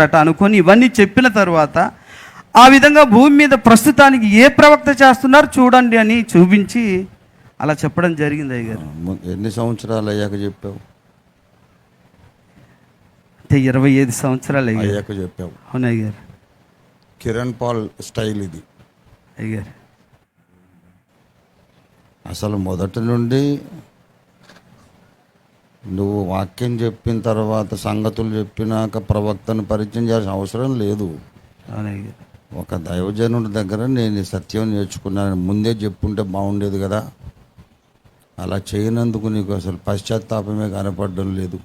అట అనుకొని ఇవన్నీ చెప్పిన తర్వాత ఆ విధంగా భూమి మీద ప్రస్తుతానికి ఏ ప్రవక్త చేస్తున్నారు చూడండి అని చూపించి అలా చెప్పడం జరిగింది అయ్యగారు. ము- ఎన్ని సంవత్సరాలు అయ్యాక చెప్పావు? అంటే ఇరవై ఐదు సంవత్సరాలు అయ్యారు అయ్యాక చెప్పావు. అవును అయ్యారు కిరణ్ పాల్ స్టైల్ ఇది. అయ్యారు అసలు మొదటి నుండి నువ్వు వాక్యం చెప్పిన తర్వాత సంగతులు చెప్పినాక ప్రవక్తను పరిచయం చేయాల్సిన అవసరం లేదు. ఒక దైవజనుడి దగ్గర నేను సత్యం నేర్చుకున్నాను. ముందే చెప్పుంటే బాగుండేది కదా. అలా చేయనందుకు నీకు అసలు పశ్చాత్తాపమే కనపడడం లేదు.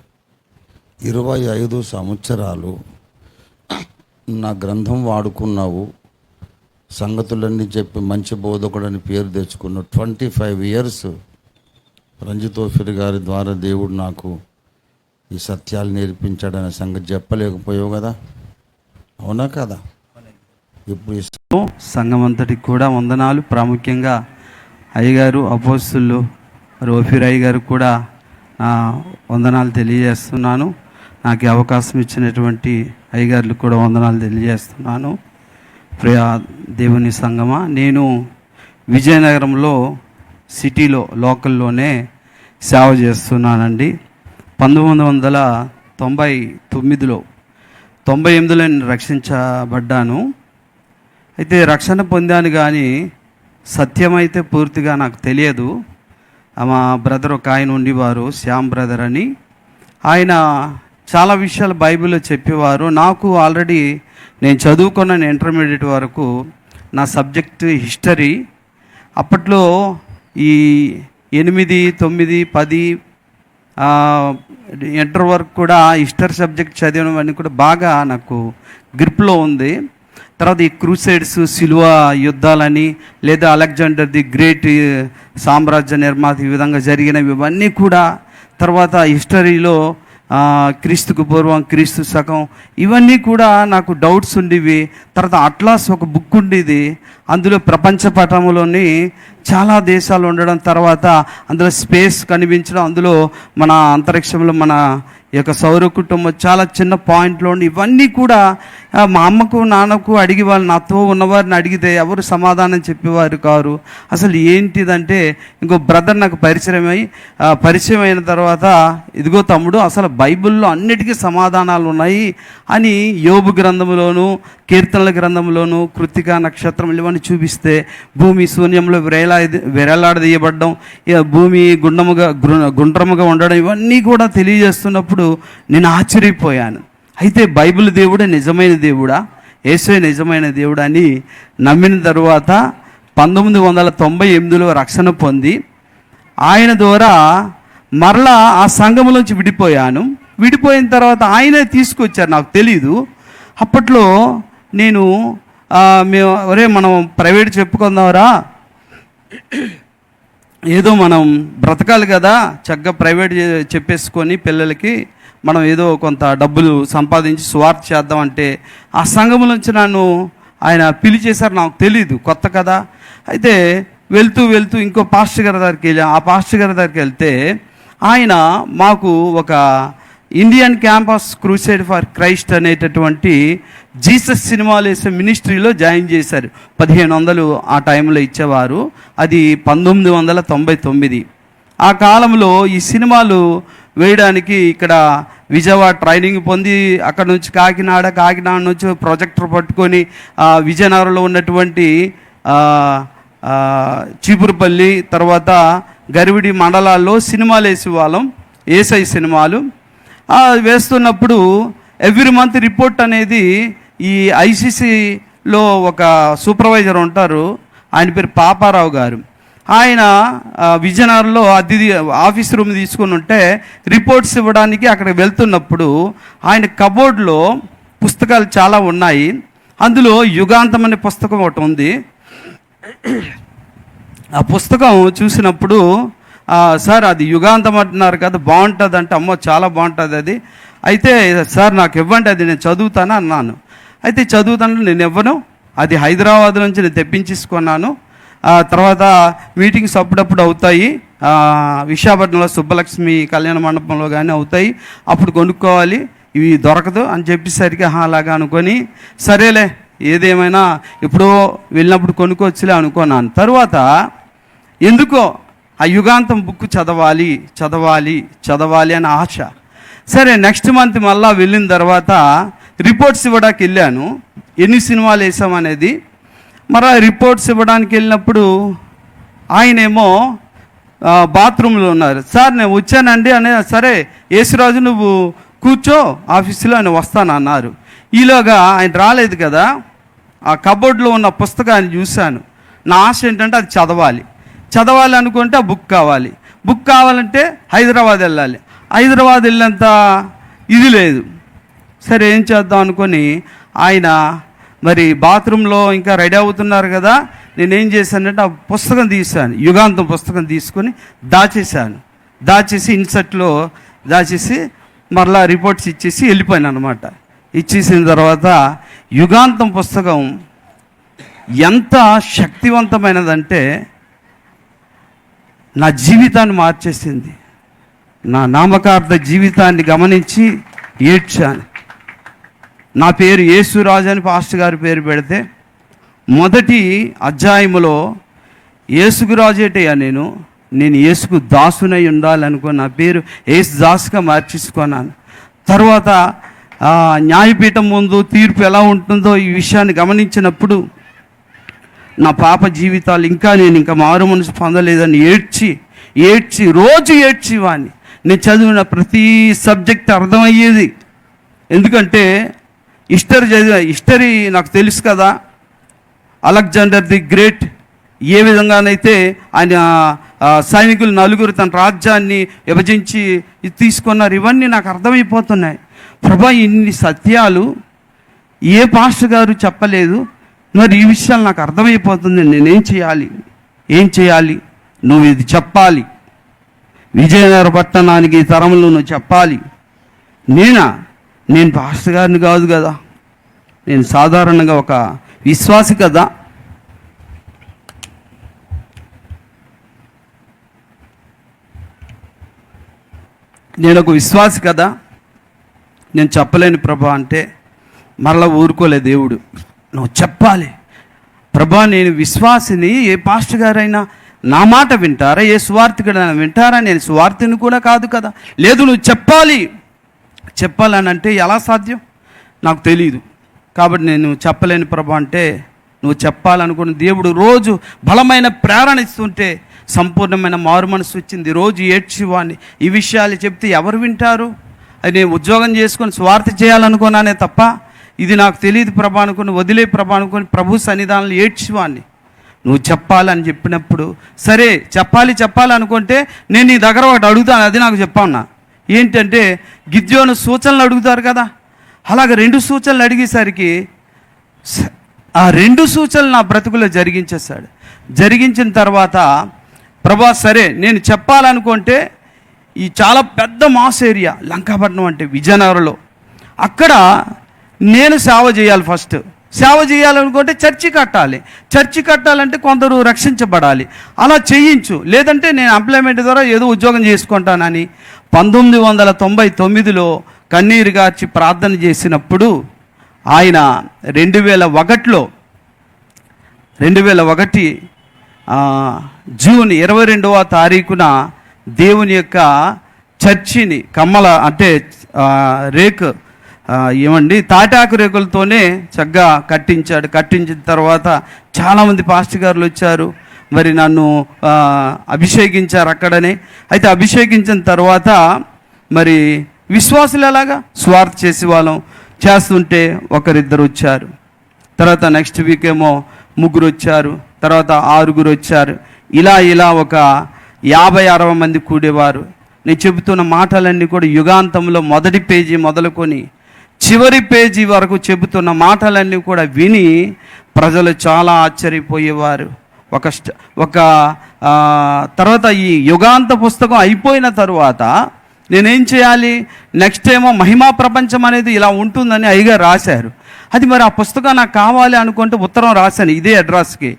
ఇరవై ఐదు సంవత్సరాలు నా గ్రంథం వాడుకున్నావు. సంగతులన్నీ చెప్పి మంచి బోధకుడని పేరు తెచ్చుకున్నావు. ట్వంటీ ఫైవ్ ఇయర్స్ రంజితోఫిర్ గారి ద్వారా దేవుడు నాకు ఈ సత్యాలు నేర్పించాడనే సంగతి చెప్పలేకపోయావు కదా? అవునా కదా? ఇప్పుడు సంఘం అంతటికి కూడా వందనాలు. ప్రాముఖ్యంగా అయ్యగారు అపోస్తులు రోఫిర్ అయ్యగారు కూడా నా వందనాలు తెలియజేస్తున్నాను. నాకు అవకాశం ఇచ్చినటువంటి అయ్యగారులకు కూడా వందనాలు తెలియజేస్తున్నాను. ప్రియా దేవుని సంగమా నేను విజయనగరంలో సిటీలో లోకల్లోనే సేవ చేస్తున్నానండి. పంతొమ్మిది వందల తొంభై తొమ్మిదిలో తొంభై ఎనిమిదిలో నేను రక్షించబడ్డాను. అయితే రక్షణ పొందాను కానీ సత్యం అయితే పూర్తిగా నాకు తెలియదు. మా బ్రదర్ ఒక ఆయన ఉండేవారు శ్యామ్ బ్రదర్ అని. ఆయన చాలా విషయాలు బైబిల్లో చెప్పేవారు. నాకు ఆల్రెడీ నేను చదువుకున్న ఇంటర్మీడియట్ వరకు నా సబ్జెక్ట్ హిస్టరీ. అప్పట్లో ఈ ఎనిమిది తొమ్మిది పది ఇంటర్ వరకు కూడా హిస్టర్ సబ్జెక్ట్ చదివినవన్నీ కూడా బాగా నాకు గ్రిప్లో ఉంది. తర్వాత ఈ క్రూసైడ్స్ సిలువ యుద్ధాలని లేదా అలెగ్జాండర్ ది గ్రేట్ సామ్రాజ్య నిర్మాత ఈ విధంగా జరిగినవి ఇవన్నీ కూడా తర్వాత హిస్టరీలో క్రీస్తుకు పూర్వం క్రీస్తు శకం ఇవన్నీ కూడా నాకు డౌట్స్ ఉండేవి. తర్వాత అట్లాస్ ఒక బుక్ ఉండేది. అందులో ప్రపంచ పటంలోని చాలా దేశాలు ఉండడం తర్వాత అందులో స్పేస్ కనిపించడం అందులో మన అంతరిక్షంలో మన ఈ యొక్క సౌర కుటుంబం చాలా చిన్న పాయింట్లో ఉండి ఇవన్నీ కూడా మా అమ్మకు నాన్నకు అడిగి వాళ్ళు నాతో ఉన్నవారిని అడిగితే ఎవరు సమాధానం చెప్పేవారు కారు. అసలు ఏంటిదంటే ఇంకో బ్రదర్ నాకు పరిచయం అయి పరిచయం అయిన తర్వాత ఇదిగో తమ్ముడు అసలు బైబిల్లో అన్నిటికీ సమాధానాలు ఉన్నాయి అని యోబు గ్రంథంలోను కీర్తనల గ్రంథంలోను కృతిక నక్షత్రం ఇవన్నీ చూపిస్తే భూమి శూన్యంలో విరేలా విరేలాడదీయబడడం భూమి గుండముగా గుండ్రముగా ఉండడం ఇవన్నీ కూడా తెలియజేస్తున్నప్పుడు నేను ఆశ్చర్యపోయాను. అయితే బైబిల్ దేవుడే నిజమైన దేవుడా? యేసే నిజమైన దేవుడా అని నమ్మిన తర్వాత పంతొమ్మిది వందల తొంభై ఎనిమిదిలో రక్షణ పొంది ఆయన ద్వారా మరలా ఆ సంఘంలోంచి విడిపోయాను. విడిపోయిన తర్వాత ఆయనే తీసుకొచ్చారు నాకు తెలీదు. అప్పట్లో నేను మేము ఒరే మనం ప్రైవేట్ చెప్పుకుందాంరా. ఏదో మనం బ్రతకాలి కదా చక్కగా ప్రైవేట్ చెప్పేసుకొని పిల్లలకి మనం ఏదో కొంత డబ్బులు సంపాదించి స్వార్థ చేద్దామంటే ఆ సంఘం నుంచి నన్ను ఆయన పిలిచేశారు. నాకు తెలీదు కొత్త కదా అయితే వెళ్తూ వెళ్తూ ఇంకో పాస్టర్ గారి దగ్గరికి వెళ్ళాం. ఆ పాస్టర్ గారి దగ్గరికి వెళ్తే ఆయన మాకు ఒక Indian Campus Crusade for Christ అనేటటువంటి జీసస్ సినిమాలు వేసే మినిస్ట్రీలో జాయిన్ చేశారు. పదిహేను వందలు ఆ టైంలో ఇచ్చేవారు. అది పంతొమ్మిది వందల తొంభై తొమ్మిది. ఆ కాలంలో ఈ సినిమాలు వేయడానికి ఇక్కడ విజయవాడ ట్రైనింగ్ పొంది అక్కడ నుంచి కాకినాడ కాకినాడ నుంచి ప్రొజెక్టర్ పట్టుకొని విజయనగరంలో ఉన్నటువంటి చీపురుపల్లి తర్వాత గరివిడి మండలాల్లో సినిమాలు వేసేవాళ్ళం ఏసఐ సినిమాలు. వేస్తున్నప్పుడు ఎవ్రీ మంత్ రిపోర్ట్ అనేది ఈ ఐసీసీలో ఒక సూపర్వైజర్ ఉంటారు ఆయన పేరు పాపారావు గారు. ఆయన విజయనగరంలో అతిథి ఆఫీస్ రూమ్ తీసుకుని ఉంటే రిపోర్ట్స్ ఇవ్వడానికి అక్కడికి వెళ్తున్నప్పుడు ఆయన కబోర్డ్లో పుస్తకాలు చాలా ఉన్నాయి. అందులో యుగాంతం అనే పుస్తకం ఒకటి ఉంది. ఆ పుస్తకం చూసినప్పుడు సార్ అది యుగాంతం అంటున్నారు కదా బాగుంటుంది అంటే అమ్మో చాలా బాగుంటుంది అది. అయితే సార్ నాకు ఇవ్వండి అది నేను చదువుతాను అన్నాను. అయితే చదువుతాను నేను ఇవ్వను. అది హైదరాబాద్ నుంచి నేను తెప్పించేసుకున్నాను. తర్వాత మీటింగ్స్ అప్పుడప్పుడు అవుతాయి. విశాఖపట్నంలో సుబ్బలక్ష్మి కళ్యాణ మండపంలో కానీ అవుతాయి. అప్పుడు కొనుక్కోవాలి. ఇవి దొరకదు అని చెప్పేసరికి అలాగా అనుకొని సరేలే ఏదేమైనా ఎప్పుడో వెళ్ళినప్పుడు కొనుక్కొచ్చులే అనుకున్నాను. తర్వాత ఎందుకో ఆ యుగాంతం బుక్ చదవాలి చదవాలి చదవాలి అని ఆశ. సరే నెక్స్ట్ మంత్ మళ్ళా వెళ్ళిన తర్వాత రిపోర్ట్స్ ఇవ్వడానికి వెళ్ళాను. ఎన్ని సినిమాలు వేసామనేది మరి ఆ రిపోర్ట్స్ ఇవ్వడానికి వెళ్ళినప్పుడు ఆయనేమో బాత్రూంలో ఉన్నారు. సార్ నేను వచ్చానండి అనే సరే యేసురాజు నువ్వు కూర్చో ఆఫీసులో ఆయన వస్తాను అన్నారు. ఈలోగా ఆయన రాలేదు కదా ఆ కబోర్డ్లో ఉన్న పుస్తకాన్ని చూశాను. నా ఆశ ఏంటంటే అది చదవాలి. చదవాలి అనుకుంటే ఆ బుక్ కావాలి. బుక్ కావాలంటే హైదరాబాద్ వెళ్ళాలి. హైదరాబాద్ వెళ్ళేంత ఇది లేదు. సరే ఏం చేద్దాం అనుకొని ఆయన మరి బాత్రూంలో ఇంకా రెడీ అవుతున్నారు కదా నేనేం చేశానంటే ఆ పుస్తకం తీశాను యుగాంతం పుస్తకం తీసుకొని దాచేశాను. దాచేసి ఇన్సర్ట్లో దాచేసి మరలా రిపోర్ట్స్ ఇచ్చేసి వెళ్ళిపోయాను అనమాట ఇచ్చేసిన తర్వాత యుగాంతం పుస్తకం ఎంత శక్తివంతమైనదంటే నా జీవితాన్ని మార్చేసింది. నా నామకార్థ జీవితాన్ని గమనించి ఏడ్చాను. నా పేరు యేసురాజు అని పాస్టర్ గారి పేరు పెడితే మొదటి అధ్యాయములో యేసుకు రాజేటయ్యా నేను నేను యేసుకు దాసునై ఉండాలనుకో నా పేరు యేసు దాసుగా మార్చేసుకున్నాను. తర్వాత న్యాయపీఠం ముందు తీర్పు ఎలా ఉంటుందో ఈ విషయాన్ని గమనించినప్పుడు నా పాప జీవితాలు ఇంకా నేను ఇంకా మారు మనసు పొందలేదని ఏడ్చి ఏడ్చి రోజు ఏడ్చి వాడిని నేను చదివిన ప్రతి సబ్జెక్ట్ అర్థమయ్యేది. ఎందుకంటే హిస్టరీ చదివ హిస్టరీ నాకు తెలుసు కదా. అలెగ్జాండర్ ది గ్రేట్ ఏ విధంగానైతే ఆయన సైనికులు నలుగురు తన రాజ్యాన్ని విభజించి తీసుకున్నారు. ఇవన్నీ నాకు అర్థమైపోతున్నాయి. ప్రభా ఇన్ని సత్యాలు ఏ పాస్టర్ గారు చెప్పలేదు. మరి ఈ విషయాలు నాకు అర్థమైపోతుంది నేనేం చేయాలి? ఏం చేయాలి? నువ్వు ఇది చెప్పాలి. విజయనగర పట్టణానికి ఈ తరంలో నువ్వు చెప్పాలి. నేనా? నేను పాస్టర్ గారిని కాదు కదా. నేను సాధారణంగా ఒక విశ్వాసి కదా. నేను ఒక విశ్వాసి కదా. నేను చెప్పలేను ప్రభా అంటే మరలా ఊరుకోలే దేవుడు. నువ్వు చెప్పాలి. ప్రభా నేను విశ్వాసిని ఏ పాస్టర్ గారైనా నా మాట వింటారా? ఏ సువార్థికుడైనా వింటారా? నేను స్వార్థిని కూడా కాదు కదా. లేదు నువ్వు చెప్పాలి. చెప్పాలని అంటే ఎలా సాధ్యం? నాకు తెలియదు కాబట్టి నేను చెప్పలేని ప్రభా అంటే నువ్వు చెప్పాలనుకున్న దేవుడు రోజు బలమైన ప్రేరణ ఇస్తుంటే సంపూర్ణమైన మారు మనసు వచ్చింది. రోజు ఏడ్చివాణ్ణి ఈ విషయాలు చెప్తే ఎవరు వింటారు? అది నేను ఉద్యోగం చేసుకొని స్వార్థ చేయాలనుకున్నానే తప్ప ఇది నాకు తెలియదు ప్రభా అనుకుని వదిలే ప్రభా అనుకుని ప్రభు సన్నిధానంలో ఏడ్చివాణ్ణి నువ్వు చెప్పాలని చెప్పినప్పుడు సరే చెప్పాలి చెప్పాలనుకుంటే నేను నీ దగ్గర ఒకటి అడుగుతాను అది నాకు చెప్పన్నా ఏంటంటే గిద్యోను సూచనలు అడుగుతారు కదా. అలాగ రెండు సూచనలు అడిగేసరికి ఆ రెండు సూచనలు నా బ్రతుకులో జరిగించేశాడు. జరిగించిన తర్వాత ప్రభా సరే నేను చెప్పాలనుకుంటే ఈ చాలా పెద్ద మాస్ ఏరియా లంకాపట్నం అంటే విజయనగరంలో. అక్కడ నేను సేవ చేయాలి ఫస్ట్. సేవ చేయాలనుకుంటే చర్చి కట్టాలి. చర్చి కట్టాలంటే కొందరు రక్షించబడాలి. అలా చేయించు. లేదంటే నేను ఎంప్లాయ్మెంట్ ద్వారా ఏదో ఉద్యోగం చేసుకుంటానని పంతొమ్మిది వందల తొంభై తొమ్మిదిలో కన్నీరు గార్చి ప్రార్థన చేసినప్పుడు ఆయన రెండు వేల ఒకటిలో రెండు వేల ఒకటి జూన్ ఇరవై రెండవ తారీఖున దేవుని యొక్క చర్చిని కమ్మల అంటే రేక్ రేకు ఏమండి? తాటాకు రేకులతోనే చక్కగా కట్టించాడు. కట్టించిన తర్వాత చాలామంది పాస్టర్ గారులు వచ్చారు. మరి నన్ను అభిషేకించారు అక్కడనే. అయితే అభిషేకించిన తర్వాత మరి విశ్వాసులు ఎలాగా? స్వార్థ చేసి వాళ్ళం చేస్తుంటే ఒకరిద్దరు వచ్చారు. తర్వాత నెక్స్ట్ వీక్ ఏమో ముగ్గురు వచ్చారు. తర్వాత ఆరుగురు వచ్చారు. ఇలా ఇలా ఒక యాభై అరవై మంది కూడేవారు. నేను చెబుతున్న మాటలన్నీ కూడా యుగాంతంలో మొదటి పేజీ మొదలుకొని చివరి పేజీ వరకు చెబుతున్న మాటలన్నీ కూడా విని ప్రజలు చాలా ఆశ్చర్యపోయేవారు. ఒక స్ట- ఒక తర్వాత ఈ యుగాంత పుస్తకం అయిపోయిన తరువాత నేనేం చేయాలి? నెక్స్ట్ ఏమో మహిమా ప్రపంచం అనేది ఇలా ఉంటుందని అయ్యగారు రాశారు. అది మరి ఆ పుస్తకం నాకు కావాలి అనుకుంటే ఉత్తరం రాశాను ఇదే అడ్రస్కి.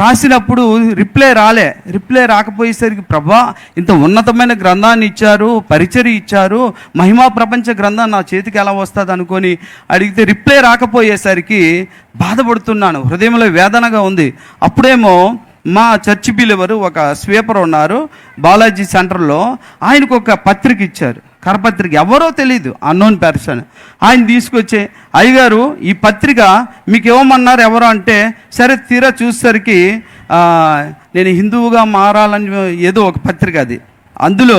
రాసినప్పుడు రిప్లై రాలే. రిప్లై రాకపోయేసరికి ప్రభా ఇంత ఉన్నతమైన గ్రంథాన్ని ఇచ్చారు పరిచర్య ఇచ్చారు మహిమా ప్రపంచ గ్రంథం నా చేతికి ఎలా వస్తుంది అనుకొని అడిగితే రిప్లై రాకపోయేసరికి బాధపడుతున్నాను. హృదయంలో వేదనగా ఉంది. అప్పుడేమో మా చర్చి బిలివరు ఒక స్వీపర్ ఉన్నారు బాలాజీ సెంటర్లో ఆయనకు ఒక పత్రిక ఇచ్చారు. కరపత్రిక ఎవరో తెలియదు అన్నోన్ పర్సన్ ఆయన తీసుకొచ్చి అయ్యగారు ఈ పత్రిక మీకు ఇవ్వమన్నారు ఎవరు? అంటే సరే తీరా చూసేసరికి నేను హిందువుగా మారాలని ఏదో ఒక పత్రిక అది. అందులో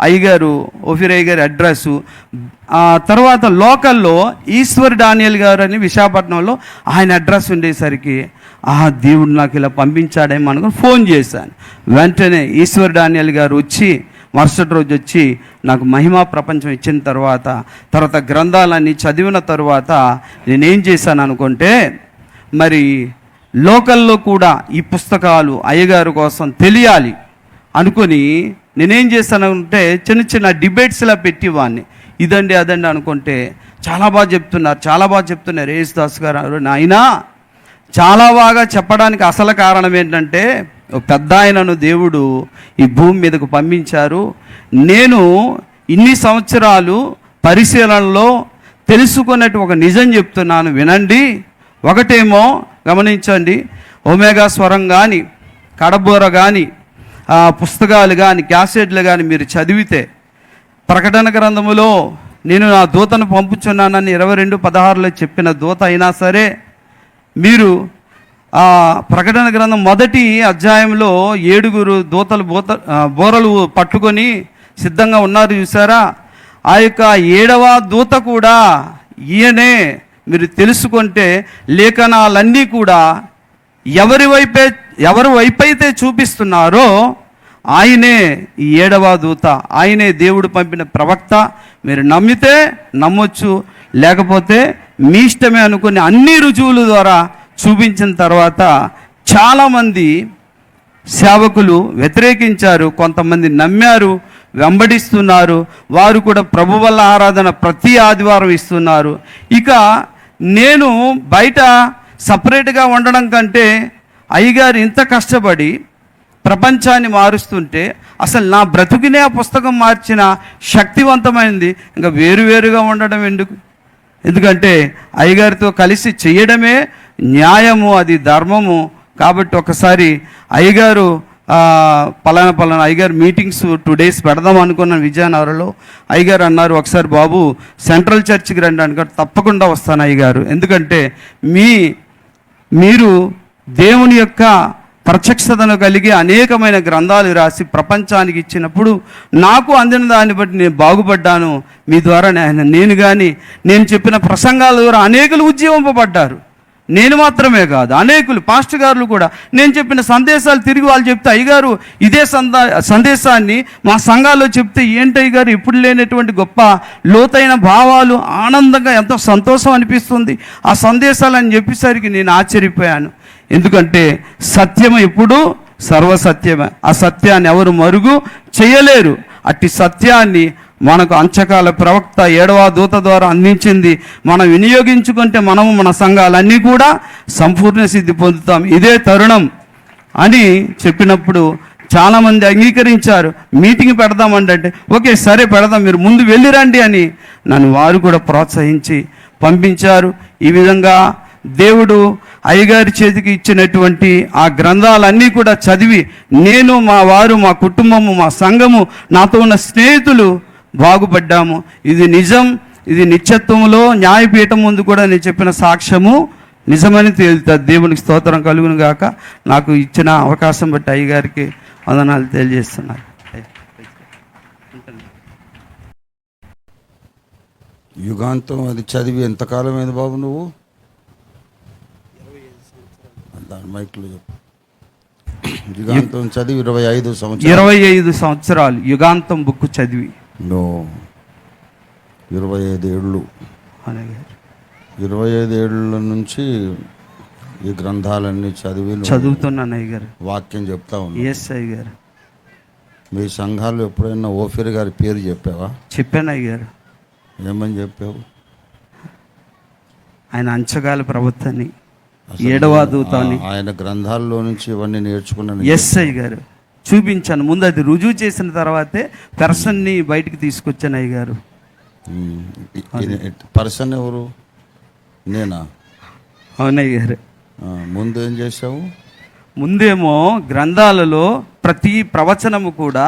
అయ్యగారు ఓఫిరయ్య గారి అడ్రస్సు ఆ తర్వాత లోకల్లో ఈశ్వర్ డానియల్ గారు అని విశాఖపట్నంలో ఆయన అడ్రస్ ఉండేసరికి ఆ దేవుడు నాకు ఇలా పంపించాడేమో అనుకుని ఫోన్ చేశాను. వెంటనే ఈశ్వర్ డానియల్ గారు వచ్చి మరుసటి రోజు వచ్చి నాకు మహిమా ప్రపంచం ఇచ్చిన తర్వాత తర్వాత గ్రంథాలన్నీ చదివిన తర్వాత నేనేం చేశాను అనుకుంటే మరి లోకల్లో కూడా ఈ పుస్తకాలు అయ్యగారు కోసం తెలియాలి అనుకొని నేనేం చేశానంటే చిన్న చిన్న డిబేట్స్లా పెట్టేవాడిని ఇదండి అదండి అనుకుంటే చాలా బాగా చెప్తున్నారు చాలా బాగా చెప్తున్నారు. యేసుదాస్ గారు నాయనా చాలా బాగా చెప్పడానికి అసలు కారణం ఏంటంటే ఒక పెద్ద ఆయనను దేవుడు ఈ భూమి మీదకు పంపించారు. నేను ఇన్ని సంవత్సరాలు పరిశీలనలో తెలుసుకున్నట్టు ఒక నిజం చెప్తున్నాను వినండి. ఒకటేమో గమనించండి. ఒమేగా స్వరం కానీ కడబోర కానీ పుస్తకాలు కానీ క్యాసెట్లు కానీ మీరు చదివితే ప్రకటన గ్రంథములో నేను నా దూతను పంపుచున్నానని ఇరవై రెండు పదహారులో చెప్పిన దూత అయినా సరే మీరు ఆ ప్రకటన గ్రంథం మొదటి అధ్యాయంలో ఏడుగురు దూతలు బోత బోరలు పట్టుకొని సిద్ధంగా ఉన్నారు చూసారా? ఆ యొక్క ఏడవ దూత కూడా ఈయనే. మీరు తెలుసుకుంటే లేఖనాలన్నీ కూడా ఎవరి వైపే ఎవరి వైపైతే చూపిస్తున్నారో ఆయనే ఈ ఏడవ దూత. ఆయనే దేవుడు పంపిన ప్రవక్త. మీరు నమ్మితే నమ్మొచ్చు. లేకపోతే మీ ఇష్టమే అనుకుని అన్ని రుజువుల ద్వారా చూపించిన తర్వాత చాలామంది సేవకులు వ్యతిరేకించారు కొంతమంది నమ్మారు వెంబడిస్తున్నారు. వారు కూడా ప్రభు వల్ల ఆరాధన ప్రతి ఆదివారం ఇస్తున్నారు. ఇక నేను బయట సపరేట్గా ఉండడం కంటే అయ్యగారు ఇంత కష్టపడి ప్రపంచాన్ని మారుస్తుంటే అసలు నా బ్రతుకునే ఆ పుస్తకం మార్చిన శక్తివంతమైనది ఇంకా వేరువేరుగా ఉండడం ఎందుకు? ఎందుకంటే అయ్యగారితో కలిసి చేయడమే న్యాయము అది ధర్మము. కాబట్టి ఒకసారి అయ్యగారు పలానా పలానా అయ్యగారు మీటింగ్స్ టూ డేస్ పెడదాం అనుకున్నాను విజయనగరంలో అయ్యగారు అన్నారు ఒకసారి బాబు సెంట్రల్ చర్చ్కి రండి అనుకో తప్పకుండా వస్తాను అయ్యగారు. ఎందుకంటే మీ మీరు దేవుని యొక్క ప్రత్యక్షతను కలిగి అనేకమైన గ్రంథాలు రాసి ప్రపంచానికి ఇచ్చినప్పుడు నాకు అందిన దాన్ని బట్టి నేను బాగుపడ్డాను. మీ ద్వారా నేను నేను కానీ నేను చెప్పిన ప్రసంగాల ద్వారా అనేకులు ఉజ్జీవింపబడ్డారు. నేను మాత్రమే కాదు అనేకులు పాస్టర్ గారులు కూడా నేను చెప్పిన సందేశాలు తిరిగి వాళ్ళు చెప్తే అయ్యగారు ఇదే సందా సందేశాన్ని మా సంఘాల్లో చెప్తే ఏంటి అయ్యగారు? ఇప్పుడు లేనటువంటి గొప్ప లోతైన భావాలు ఆనందంగా ఎంతో సంతోషం అనిపిస్తుంది. ఆ సందేశాలు అని చెప్పేసరికి నేను ఆశ్చర్యపోయాను. ఎందుకంటే సత్యం ఎప్పుడు సర్వసత్యమే. ఆ సత్యాన్ని ఎవరు మరుగు చేయలేరు. అట్టి సత్యాన్ని మనకు అంచకాల ప్రవక్త ఏడవ దూత ద్వారా అందించింది. మనం వినియోగించుకుంటే మనము మన సంఘాలన్నీ కూడా సంపూర్ణ సిద్ధి పొందుతాం. ఇదే తరుణం అని చెప్పినప్పుడు చాలామంది అంగీకరించారు. మీటింగ్ పెడదామండి అంటే ఓకే సరే పెడదాం మీరు ముందు వెళ్ళిరండి అని నన్ను వారు కూడా ప్రోత్సహించి పంపించారు. ఈ విధంగా దేవుడు అయ్యగారి చేతికి ఇచ్చినటువంటి ఆ గ్రంథాలన్నీ కూడా చదివి నేను మా వారు మా కుటుంబము మా సంఘము నాతో ఉన్న స్నేహితులు బాగుపడ్డాము. ఇది నిజం ఇది నిత్యత్వంలో న్యాయపీఠం ముందు కూడా నేను చెప్పిన సాక్ష్యము నిజమని తేలుతుంది దేవునికి స్తోత్రం కలుగును గాక. నాకు ఇచ్చిన అవకాశం బట్టి అయ్యగారికి వందనాలు తెలియజేస్తున్నారు యుగాంతం అది చదివి ఎంతకాలమైంది బాబు నువ్వు? దాని మైక్లో చెప్పు. యుగాంతం చదివి ఇరవై ఐదు సంవత్సరాలు. ఇరవై ఐదు సంవత్సరాలు యుగాంతం బుక్ చదివి. నో. ఇరవై ఐదు ఏళ్ళు. ఇరవై ఐదు ఏళ్ళ నుంచి ఈ గ్రంథాలన్నీ చదివి చదువుతున్నాను అయ్యగారు. వాక్యం చెప్తా ఉన్నా ఎస్ అయ్యగారు. మీ సంఘాలు ఎప్పుడైనా ఓఫిర్ గారి పేరు చెప్పావా? చెప్పాను అయ్యగారు. ఏమని చెప్పావు? ఆయన అంచగాల అసలు ఏడవ నేను, దూతాన్ని. ఆయన గ్రంథాల్లో నుంచి ఇవన్నీ నేర్చుకున్నాను. ఎస్ఐ గారు చూపించాను. ముందు అది రుజువు చేసిన తర్వాతే పెర్సన్ని బయటికి తీసుకొచ్చాను అయ్య గారు పర్సన్ ఎవరు? నేనా? అవునయ్య గారు ముందు ఏం చేసావు ముందేమో గ్రంథాలలో ప్రతి ప్రవచనము కూడా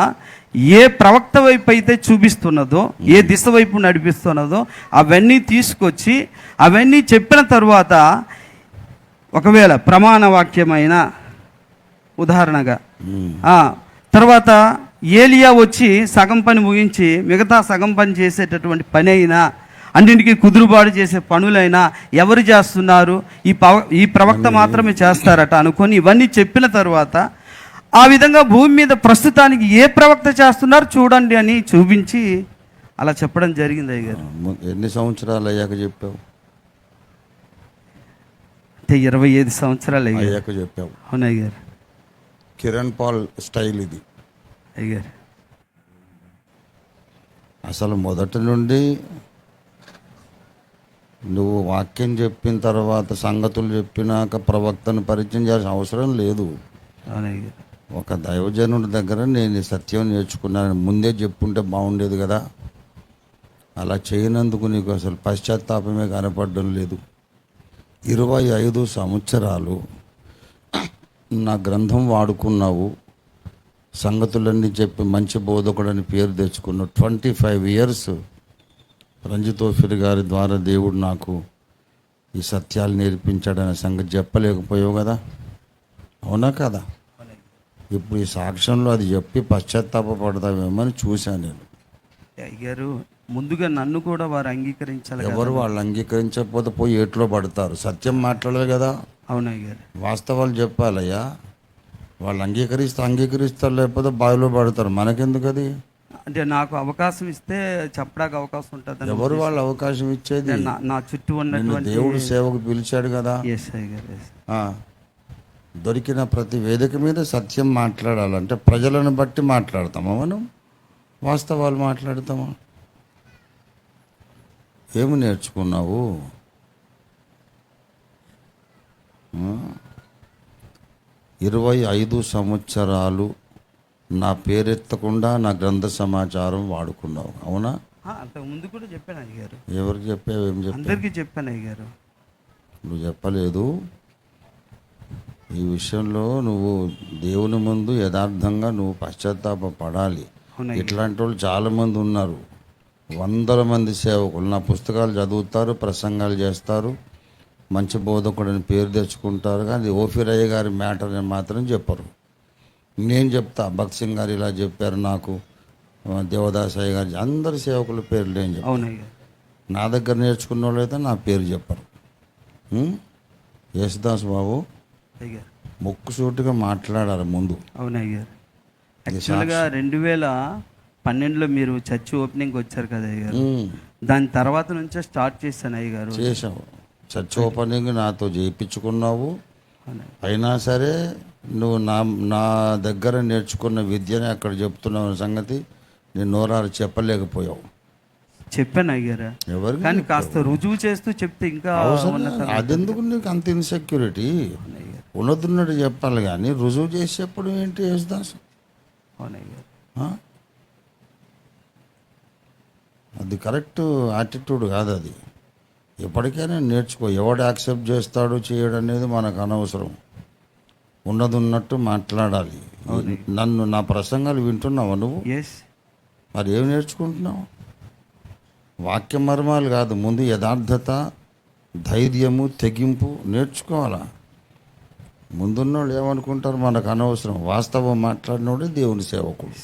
ఏ ప్రవక్త వైపు అయితే చూపిస్తున్నదో ఏ దిశ వైపు నడిపిస్తున్నదో అవన్నీ తీసుకొచ్చి అవన్నీ చెప్పిన తరువాత ఒకవేళ ప్రమాణ వాక్యమైన ఉదాహరణగా. తర్వాత ఏలియా వచ్చి సగం పని ముగించి మిగతా సగం పని చేసేటటువంటి పని అయినా అన్నింటికి కుదురుబాటు చేసే పనులైనా ఎవరు చేస్తున్నారు? ఈ పవ ఈ ప్రవక్త మాత్రమే చేస్తారట అనుకొని ఇవన్నీ చెప్పిన తర్వాత ఆ విధంగా భూమి మీద ప్రస్తుతానికి ఏ ప్రవక్త చేస్తున్నారు చూడండి అని చూపించి అలా చెప్పడం జరిగింది అయ్య గారు ము- ఎన్ని సంవత్సరాలు అయ్యాక చెప్పావు? అంటే ఇరవై ఐదు సంవత్సరాలు అయ్యాక చెప్పావు. అవును అయ్య గారు కిరణ్ పాల్ స్టైల్ ఇది. అయ్య. గారు అసలు మొదటి నుండి నువ్వు వాక్యం చెప్పిన తర్వాత సంగతులు చెప్పినాక ప్రవక్తను పరిచయం చేయాల్సిన అవసరం లేదు. ఒక దైవజనుడి దగ్గర నేను సత్యం నేర్చుకున్నాను. ముందే చెప్పుంటే బాగుండేది కదా. అలా చేయనందుకు నీకు అసలు పశ్చాత్తాపమే కనపడడం లేదు. ఇరవై ఐదు సంవత్సరాలు నా గ్రంథం వాడుకున్నావు సంగతులన్నీ చెప్పి మంచి బోధకుడని పేరు తెచ్చుకున్నావు. ట్వంటీ ఫైవ్ ఇయర్స్ రంజితోఫిర్ గారి ద్వారా దేవుడు నాకు ఈ సత్యాలు నేర్పించాడనే సంగతి చెప్పలేకపోయావు కదా? అవునా కదా? ఇప్పుడు ఈ సాక్ష్యంలో అది చెప్పి పశ్చాత్తాపడతావేమని చూశాను నేను. అయ్య గారు ముందుగా నన్ను కూడా వారు అంగీకరించాలి. ఎవరు వాళ్ళు అంగీకరించకపోతే పోయి ఏట్లో పడతారు. సత్యం మాట్లాడలేదు కదా? అవును అయ్య గారు. వాస్తవాలు చెప్పాలయ్యా. వాళ్ళు అంగీకరిస్తే అంగీకరిస్తారు లేకపోతే బావిలో పడతారు. మనకెందుకు అది అంటే నాకు అవకాశం ఇస్తే చెప్పడానికి అవకాశం ఉంటుంది ఎవరు వాళ్ళు అవకాశం ఇచ్చేది? నా చుట్టూ ఉన్నటువంటి దేవుడు సేవకు పిలిచాడు కదా. దొరికిన ప్రతి వేదిక మీద సత్యం మాట్లాడాలంటే ప్రజలను బట్టి మాట్లాడతామా మనం? వాస్తవాలు మాట్లాడతామా? ఏమి నేర్చుకున్నావు? ఇరవై ఐదు సంవత్సరాలు నా పేరెత్తకుండా నా గ్రంథ సమాచారం వాడుకున్నావు అవునా? ఆ, అంతకు ముందు కూడా చెప్పాను అయ్య గారు ఎవరికి చెప్పావు ఏం చెప్పావు? అందరికీ చెప్పాను అయ్య గారు నువ్వు చెప్పలేదు. ఈ విషయంలో నువ్వు దేవుని ముందు యథార్థంగా నువ్వు పశ్చాత్తాప పడాలి ఇట్లాంటి వాళ్ళు చాలామంది ఉన్నారు. వందల మంది సేవకులు. నా పుస్తకాలు చదువుతారు ప్రసంగాలు చేస్తారు. మంచి బోధకుడని పేరు తెచ్చుకుంటారు. కానీ ఓఫిరయ్య గారి మ్యాటర్ అని మాత్రం చెప్పరు. నేను చెప్తా భక్త్ సింగ్ గారు ఇలా చెప్పారు నాకు దేవదాసయ్య గారు అందరి సేవకుల పేర్లు నేను గారు నా దగ్గర నేర్చుకున్న వాళ్ళు అయితే నా పేరు చెప్పరు? యేసుదాస్ బాబు అయ్య. గారు ముక్కుసూటిగా మాట్లాడాలి ముందు. అవును అయ్య గారు యాక్చువల్గా రెండు వేల పన్నెండులో మీరు చర్చి ఓపెనింగ్ వచ్చారు కదా అయ్య గారు ఉం. దాని తర్వాత నుంచే స్టార్ట్ చేశాను అయ్య గారు చేసావు చర్చ ఓపెనింగ్ నాతో చేయించుకున్నావు. అయినా సరే నువ్వు నా నా దగ్గర నేర్చుకున్న విద్యని అక్కడ చెప్తున్నావు అనే సంగతి నేను నోరారు చెప్పలేకపోయావు. చెప్పాను అయ్య గారు ఎవరికి కానీ కాస్త రుజువు చేస్తూ చెప్తే ఇంకా. అదెందుకు నీకు అంత ఇన్సెక్యూరిటీ ఉన్నతున్నట్టు చెప్పాలి కానీ రుజువు చేసేప్పుడు ఏంటి యేసుదాస్? అది కరెక్ట్ యాటిట్యూడ్ కాదు అది ఎప్పటికైనా నేర్చుకో. ఎవడు యాక్సెప్ట్ చేస్తాడు చేయడు అనేది మనకు అనవసరం. ఉన్నది ఉన్నట్టు మాట్లాడాలి నన్ను నా ప్రసంగాలు వింటున్నావా నువ్వు? మరి ఏం నేర్చుకుంటున్నావు? వాక్య మర్మాలు కాదు. ముందు యథార్థత ధైర్యము తెగింపు నేర్చుకోవాలా? ముందున్నోళ్ళు ఏమనుకుంటారు? మనకు అనవసరం. వాస్తవం మాట్లాడినోడే దేవుని సేవకుడు?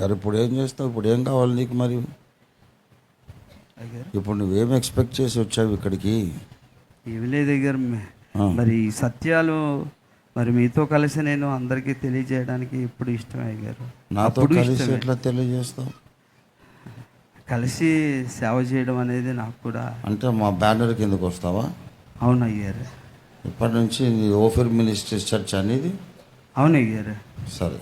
మరి ఇప్పుడు ఏం చేస్తావు ఇప్పుడు ఏం కావాలి నీకు మరి? ఇప్పుడు నువ్వేం ఎక్స్పెక్ట్ చేసి వచ్చావు ఇక్కడికి? ఏమి లేదు అయ్య గారు మే- ఆ. మరి ఈ సత్యాలు మరి మీతో కలిసి నేను అందరికీ తెలియజేయడానికి ఎప్పుడు ఇష్టమే గారు నాతో కలిసి. ఎట్లా తెలియజేస్తావు? కలిసి సేవ చేయడం అనేది నాకు కూడా అంటే మా బ్యానర్ కిందకు వస్తావా? అవును అయ్యారు ఇప్పటి నుంచి ఓఫర్ మినిస్ట్రీస్ చర్చ్ అనేది? అవును అయ్యారు సరే.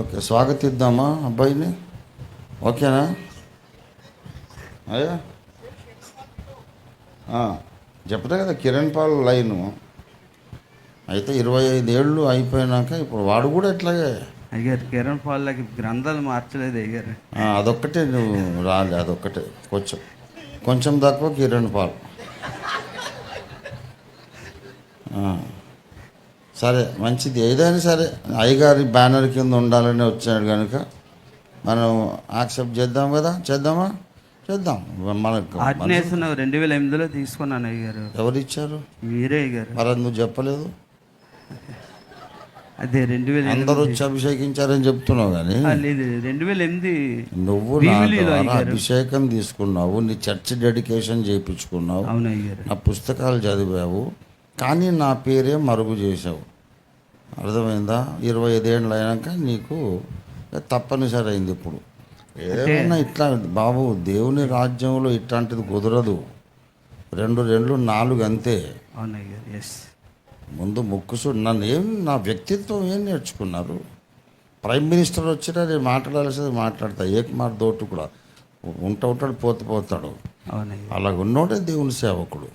ఓకే స్వాగతిద్దామా అబ్బాయిని? ఓకేనా? అయ్యా చెప్తా కదా కిరణ్ పాల్ లైను. అయితే ఇరవై ఐదేళ్ళు అయిపోయినాక ఇప్పుడు వాడు కూడా ఎట్లాగే అయ్యారు కిరణ్ పాల్లకి గ్రంథాలు మార్చలేదు అయ్యారు అదొక్కటే నువ్వు రాలే అదొక్కటే. కొంచెం కొంచెం తక్కువ కిరణ్ పాల్. సరే మంచిది. ఏదైనా సరే అయ్యగారి బ్యానర్ కింద ఉండాలని వచ్చాడు కనుక మనం యాక్సెప్ట్ చేద్దాం కదా? చేద్దామా? చేద్దాం. మనకు ఆర్డినేషన్ రెండు వేల ఎనిమిదిలో తీసుకున్నాను అయ్యారు ఎవరు ఇచ్చారు మీరే అయ్యారు మరి నువ్వు చెప్పలేదు? అదే రెండు వేల అందరూ వచ్చి అభిషేకించారని చెప్తున్నావు కానీ లేదు రెండు వేల ఎనిమిది నువ్వు. అభిషేకం తీసుకున్నావు నీ చర్చ్ డెడికేషన్ చేయించుకున్నావు నా పుస్తకాలు చదివావు కానీ నా పేరే మరుగు చేసావు అర్థమైందా? ఇరవై ఐదేళ్ళు అయినాక నీకు తప్పనిసరి అయింది ఇప్పుడు. ఏదైనా ఇట్లా బాబు దేవుని రాజ్యంలో ఇట్లాంటిది కుదరదు. రెండు రెండు నాలుగు అంతే. ముందు ముక్కుసు నన్ను ఏం నా వ్యక్తిత్వం ఏం నేర్చుకున్నారు? ప్రైమ్ మినిస్టర్ వచ్చినా నేను మాట్లాడాల్సింది మాట్లాడతా. ఏకమార్ దోటు కూడా ఉంట ఉంటాడు పోతే పోతాడు. అవును అయ్యారు అలా ఉన్నోడే దేవుని సేవకుడు.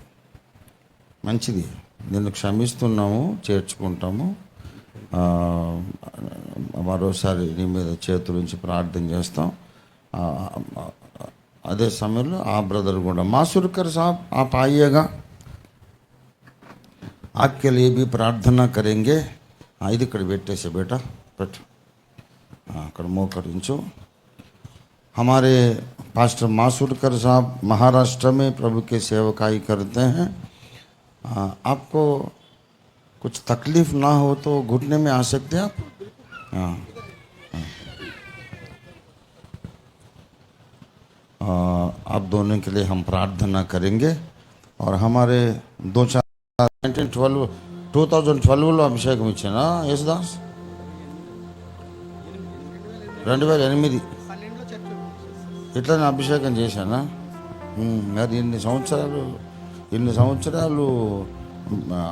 మంచిది. నిన్ను క్షమిస్తున్నాము చేర్చుకుంటాము. మరోసారి నీ మీద చేతులుంచి ప్రార్థన చేస్తాం. అదే సమయంలో ఆ బ్రదర్ కూడా మా సుర్కర్ సాబ్ आप आइएगा आपके लिए भी ప్రార్థన కరెంగే ఆ, ఇది ఇక్కడ పెట్టేసే బేట పెట్టు ఆ, అక్కడ మోకరించు हमारे पास्टर मासूरकर साहब महाराष्ट्र में प्रभु के सेवकाई करते हैं आ, आपको कुछ तकलीफ ना हो तो घुटने में आ सकते हैं आप हाँ हाँ। आप दोनों के लिए हम प्रार्थना करेंगे और हमारे दो चार నైన్టీన్ ట్వెల్వ్ టూ థౌజండ్ ట్వెల్వ్లో అభిషేకం ఇచ్చానా యేసుదాస్ రెండు వేల ఎనిమిది ఇట్లనే అభిషేకం చేశానా ఉమ్, మరి ఇన్ని సంవత్సరాలు ఇన్ని సంవత్సరాలు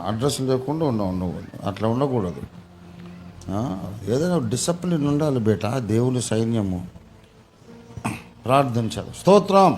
అడ్రస్ లేకుండా ఉన్నావు నువ్వు అట్లా ఉండకూడదు ఆ, ఏదైనా డిసిప్లిన్ ఉండాలి బేట దేవుని సైన్యము ప్రార్థించాలి. స్తోత్రం.